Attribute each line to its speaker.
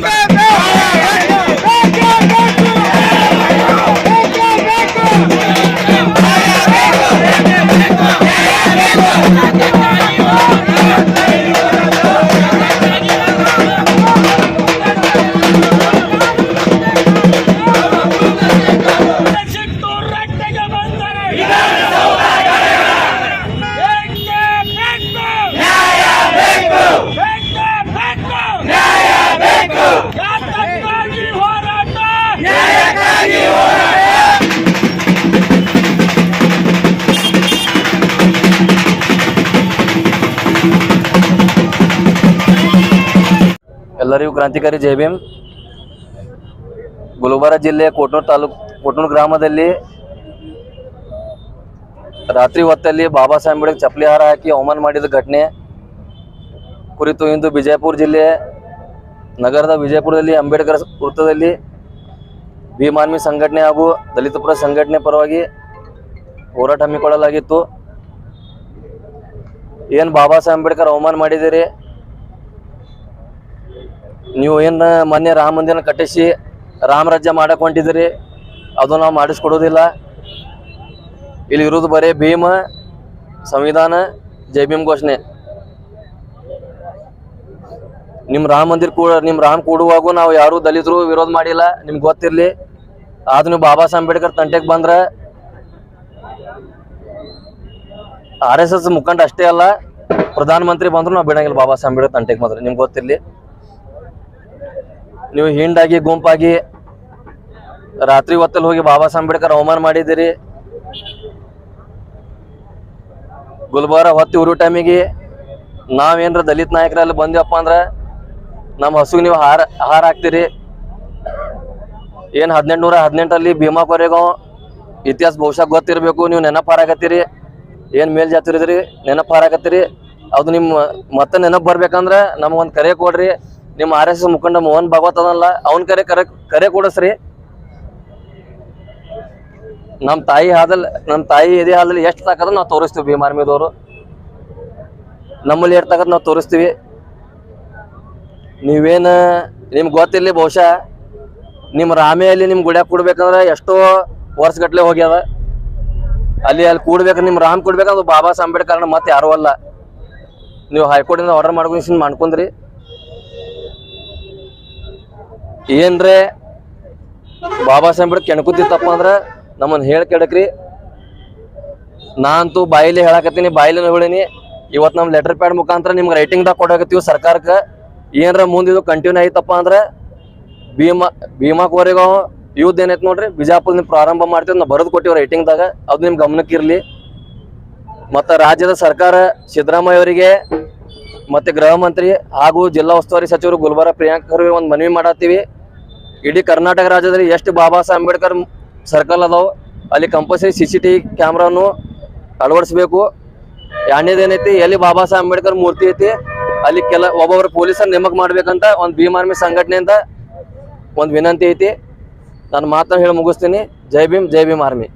Speaker 1: আমরা
Speaker 2: ಎಲ್ಲರಿಗೂ ಕ್ರಾಂತಿಕಾರಿ ಜೈ ಭೀಮ್. ಗುಲ್ಬರ್ಗ ಜಿಲ್ಲೆ ಕೋಟೂರು ತಾಲೂಕು ಕೋಟೂರು ಗ್ರಾಮದಲ್ಲಿ ರಾತ್ರಿ ಹೊತ್ತಲ್ಲಿ ಬಾಬಾ ಸಾಹೇಬ್ ಅಂಬೇಡ್ಕರ್ ಚಪ್ಪಲಿ ಹಾರ ಹಾಕಿ ಅವಮಾನ ಮಾಡಿದ ಘಟನೆ. ಕುರಿತು ಇಂದು ಬಿಜಾಪುರ ಜಿಲ್ಲೆ, ನಗರದ ವಿಜಯಪುರದಲ್ಲಿ ಅಂಬೇಡ್ಕರ್ ವೃತ್ತದಲ್ಲಿ ಭೀಮಾನ್ಮಿ ಸಂಘಟನೆ ಹಾಗೂ ದಲಿತ ಪುರ ಸಂಘಟನೆ ಪರವಾಗಿ ಹೋರಾಟ ಹಮ್ಮಿಕೊಳ್ಳಲಾಗಿತ್ತು. ಏನು ಬಾಬಾ ಸಾಹೇಬ್ ಅಂಬೇಡ್ಕರ್ ಅವಮಾನ ಮಾಡಿದ್ದೀರಿ? ನೀವು ಏನು ಮೊನ್ನೆ ರಾಮ ಮಂದಿರನ ಕಟ್ಟಿಸಿ ರಾಮರಾಜ್ಯ ಮಾಡಕ್ಕೆ ಹೊಂಟಿದ್ದೀರಿ ಅದು ನಾವು ಮಾಡಿಸ್ಕೊಡೋದಿಲ್ಲ. ಇಲ್ಲಿ ಇರೋದು ಬರೀ ಭೀಮ, ಸಂವಿಧಾನ, ಜೈ ಭೀಮ್ ಘೋಷಣೆ. ನಿಮ್ಮ ರಾಮ ಮಂದಿರ ಕೂಡ ನಿಮ್ಮ ರಾಮ್ ಕೂಡುವಾಗೂ ನಾವು ಯಾರು ದಲಿತರು ವಿರೋಧ ಮಾಡಿಲ್ಲ, ನಿಮ್ಗೆ ಗೊತ್ತಿರಲಿ. ಆದ್ರೆ ನೀವು ಬಾಬಾ ಸಾಹೇಬ್ ಅಂಬೇಡ್ಕರ್ ತಂಟೆಗೆ ಬಂದ್ರೆ, ಆರ್ ಎಸ್ ಎಸ್ ಮುಖಂಡ ಅಷ್ಟೇ ಅಲ್ಲ, ಪ್ರಧಾನಮಂತ್ರಿ ಬಂದ್ರು ನಾವು ಬಿಡಂಗಿಲ್ಲ ಬಾಬಾ ಸಾಹೇಬ್ ಅಂಬೇಡ್ಕರ್ ತಂಟೆಗೆ ಬಂದ್ರೆ, ನಿಮ್ಗೆ ಗೊತ್ತಿರಲಿ. ನೀವು ಹಿಂಡಾಗಿ, ಗುಂಪಾಗಿ ರಾತ್ರಿ ಹೊತ್ತಲ್ಲಿ ಹೋಗಿ ಬಾಬಾ ಸಾಹೇಬ್ ಅಂಬೇಡ್ಕರ್ ಅವಮಾನ ಮಾಡಿದಿರಿ ಗುಲ್ಬಾರ ಹೊತ್ತಿ ಉರು ಟೈಮಿಗೆ ನಾವೇನ್ರ ದಲಿತ ನಾಯಕರಲ್ಲಿ ಬಂದ್ವಪ್ಪ ಅಂದ್ರೆ ನಮ್ಮ ಹಸುಗೆ ನೀವು ಹಾರ ಹಾರ ಹಾಕ್ತೀರಿ. ಏನು ಹದಿನೆಂಟು ನೂರ ಹದಿನೆಂಟರಲ್ಲಿ ಭೀಮಾ ಕೊರೆಗೋ ಇತಿಹಾಸ ಬಹುಶಃ ಗೊತ್ತಿರಬೇಕು, ನೀವು ನೆನಪು ಹಾರಾಕತ್ತೀರಿ. ಏನು ಮೇಲ್ ಜಾತಿರಿದ್ರಿ ನೆನಪು ಹಾರಾಕತ್ತೀರಿ. ಅದು ನಿಮ್ಮ ಮತ್ತೆ ನೆನಪು ಬರ್ಬೇಕಂದ್ರೆ ನಮಗೊಂದು ಕರೆ ಕೊಡ್ರಿ. ನಿಮ್ಮ ಆರ್ ಎಸ್ ಎಸ್ ಮುಖಂಡ ಮೋಹನ್ ಭಾಗವತ್ ಅದಲ್ಲ ಅವನ್ ಕರೆ ಕರೆ ಕರೆ ಕೊಡಸ್ರಿ. ನಮ್ಮ ತಾಯಿ ಹಾದಲ್ ನಮ್ಮ ತಾಯಿ ಎದೆ ಹಾದಲ್ಲಿ ಎಷ್ಟು ತಾಕದ ನಾವು ತೋರಿಸ್ತೀವಿ ಭೀಮ್ ಆರ್ಮಿದವರು. ನಮ್ಮಲ್ಲಿ ಎಷ್ಟು ತಾಕದ್ ನಾವು ತೋರಿಸ್ತೀವಿ. ನೀವೇನ, ನಿಮ್ಗೆ ಗೊತ್ತಿಲ್ಲ ಬಹುಶಃ ನಿಮ್ಮ ರಾಮೆಯಲ್ಲಿ ನಿಮ್ ಗುಡ್ಯಾಗ ಕೊಡ್ಬೇಕಂದ್ರೆ ಎಷ್ಟೋ ವರ್ಷಗಟ್ಲೆ ಹೋಗ್ಯದ. ಅಲ್ಲಿ ಅಲ್ಲಿ ಕೂಡ್ಬೇಕು ನಿಮ್ಮ ರಾಮ್ ಕೊಡ್ಬೇಕಂದ್ರೆ ಬಾಬಾ ಸಾಹೇಬ್ ಅಂಬೇಡ್ಕರ್ ಮತ್ತೆ ಯಾರೂ ಅಲ್ಲ. ನೀವು ಹೈಕೋರ್ಟಿಂದ ಆರ್ಡರ್ ಮಾಡ್ಕೊಂಡು ಮಾಡ್ಕೊಂಡ್ರಿ. ಏನ್ರೆ ಬಾಬಾ ಸಾಹೇಬ್ ಕೆಣಕುತ್ತಿತ್ತಪ್ಪ ಅಂದ್ರೆ ನಮ್ಮನ್ನ ಹೇಳಿ ಕೆಡಕ್ರಿ. ನಾ ಅಂತೂ ಬಾಯಿಲಿ ಹೇಳಕತ್ತೀನಿ ಬಾಯಿಲಿನ ಹೇಳಿನಿ. ಇವತ್ತು ನಮ್ಮ ಲೆಟರ್ ಪ್ಯಾಡ್ ಮುಖಾಂತರ ನಿಮ್ಗೆ ರೈಟಿಂಗ್ದಾಗ ಕೊಡಕತ್ತೀವಿ ಸರ್ಕಾರಕ್ಕೆ. ಏನರ ಇದು ಕಂಟಿನ್ಯೂ ಐತಪ್ಪ ಅಂದ್ರೆ ಭೀಮಾ ಭೀಮಾ ಕೋರೆಗಾಂವ್ ಯುದ್ಧ ಏನೈತೆ ನೋಡ್ರಿ, ಬಿಜಾಪುರದಿಂದ ಪ್ರಾರಂಭ ಮಾಡ್ತೀವಿ ನಾವು ಬರೆದು ಕೊಟ್ಟಿವಿ ರೈಟಿಂಗ್ದಾಗ ಅದು ನಿಮ್ ಗಮನಕ್ಕಿರಲಿ ಮತ್ತು ರಾಜ್ಯದ ಸರ್ಕಾರ ಸಿದ್ದರಾಮಯ್ಯ ಅವರಿಗೆ ಮತ್ತೆ ಗೃಹ ಮಂತ್ರಿ ಹಾಗೂ ಜಿಲ್ಲಾ ಉಸ್ತುವಾರಿ ಸಚಿವರು ಗುಲ್ಬರ್ಗ ಪ್ರಿಯಾಂಕ್ ಖರ್ಗೆ ಒಂದು ಮನವಿ ಮಾಡತ್ತೀವಿ. ಇಡೀ ಕರ್ನಾಟಕ ರಾಜ್ಯದಲ್ಲಿ ಎಷ್ಟು ಬಾಬಾ ಸಾಹೇಬ್ ಅಂಬೇಡ್ಕರ್ ಸರ್ಕಲ್ ಅದಾವ, ಅಲ್ಲಿ ಕಂಪಲ್ಸರಿ ಸಿ ಸಿ ಟಿ ಕ್ಯಾಮ್ರಾನು ಅಳವಡಿಸ್ಬೇಕು. ಎರಡನೇದು ಏನೈತಿ, ಎಲ್ಲಿ ಬಾಬಾ ಸಾಹೇಬ್ ಅಂಬೇಡ್ಕರ್ ಮೂರ್ತಿ ಐತಿ, ಅಲ್ಲಿ ಕೆಲ ಒಬ್ಬೊಬ್ಬರು ಪೊಲೀಸರ ನೇಮಕ ಮಾಡ್ಬೇಕಂತ ಒಂದು ಭೀಮ್ ಆರ್ಮಿ ಸಂಘಟನೆಯಿಂದ ಒಂದು ವಿನಂತಿ ಐತಿ. ನಾನು ಮಾತನ್ನು ಹೇಳಿ ಮುಗಿಸ್ತೀನಿ. ಜೈ ಭೀಮ್ ಜೈ ಭೀಮ್ ಆರ್ಮಿ.